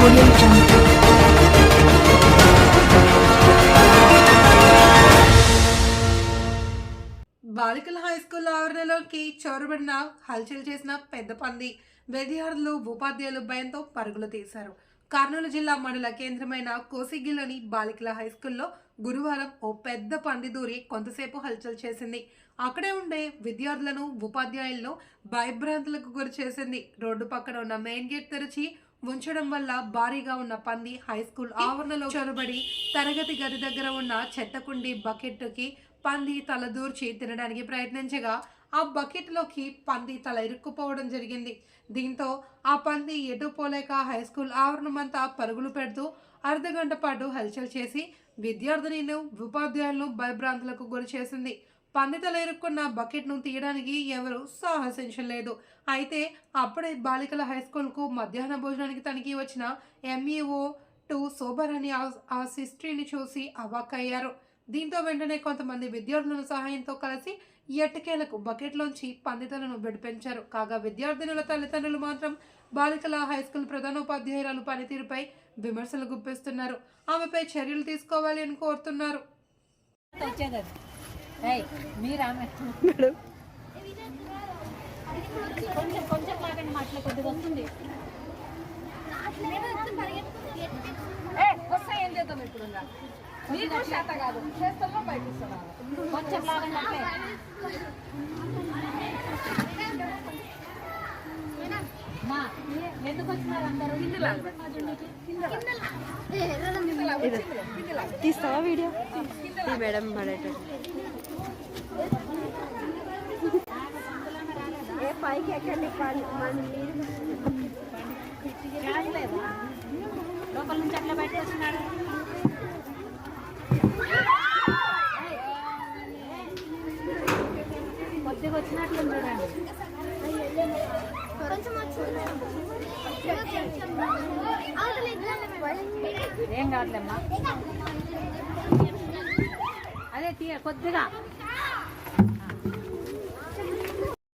బాలికల high school ఆవరణలోకి చొరబడిన హల్చల్ చేసిన పెద్ద పంది విద్యార్థులు ఉపాధ్యాయులు భయంతో పరుగులు తీశారు. కర్నూలు జిల్లా మండల కేంద్రమైన కోసిగిల్లోని బాలికల హై స్కూల్లో గురువారం ఓ పెద్ద పంది దూరి కొంతసేపు హల్చల్ చేసింది. అక్కడే ఉండే విద్యార్థులను ఉపాధ్యాయులను భయభ్రాంతులకు గురి చేసింది. రోడ్డు పక్కన ఉన్న మెయిన్ గేట్ తెరిచి ఉంచడం వల్ల భారీగా ఉన్న పంది హై స్కూల్ ఆవరణలో చొరబడి తరగతి గది దగ్గర ఉన్న చెత్తకుండి బకెట్కి పంది తల దూర్చి తినడానికి ప్రయత్నించగా ఆ బకెట్లోకి పంది తల ఇరుక్కుపోవడం జరిగింది. దీంతో ఆ పంది ఎటు పోలేక హై స్కూల్ ఆవరణమంతా పరుగులు పెడుతూ అర్ధగంట పాటు హల్చల్ చేసి విద్యార్థినిను ఉపాధ్యాయులను భయభ్రాంతులకు గురి చేసింది. పందితలు ఎరుక్కున్న ఇరుక్కున్న బకెట్ను తీయడానికి ఎవరు సాహసించలేదు అయితే అప్పుడే బాలికల హై స్కూల్కు మధ్యాహ్న భోజనానికి తనిఖీ వచ్చిన ఎంఈఓ టు సోబర్ అని ఆ- ఆ సిస్టరీని చూసి అవాక్కయ్యారు. దీంతో వెంటనే కొంతమంది విద్యార్థుల సహాయంతో కలిసి ఎట్టకేలకు బకెట్లోంచి పందితలను విడిపించారు. కాగా విద్యార్థినుల తల్లిదండ్రులు మాత్రం బాలికల హై స్కూల్ ప్రధానోపాధ్యాయురాలు పనితీరుపై విమర్శలు గుప్పిస్తున్నారు. ఆమెపై చర్యలు తీసుకోవాలి అని కోరుతున్నారు. కొంచెం కొంచెం లాగండి మాటలు కొద్దిగా వస్తుంది. ఏ, వస్తే ఏం చేద్దాం ఇప్పుడు ఇంకా? నీకు చేత కాదు చేస్తామో బయట ఇస్తున్నాను కొంచెం లాగండి అట్లే. మా ఎందుకు వచ్చినారు అందరూ? తీస్తావా వీడియో? మేడం పడేటట్టు. పెట్టండి లోపల నుంచి అట్లా పెట్టేస్తున్నాడు కొద్దిగా వచ్చినట్లు చూడండి ఏం కావట్లేమ్మా అదే తీయ కొద్దిగా.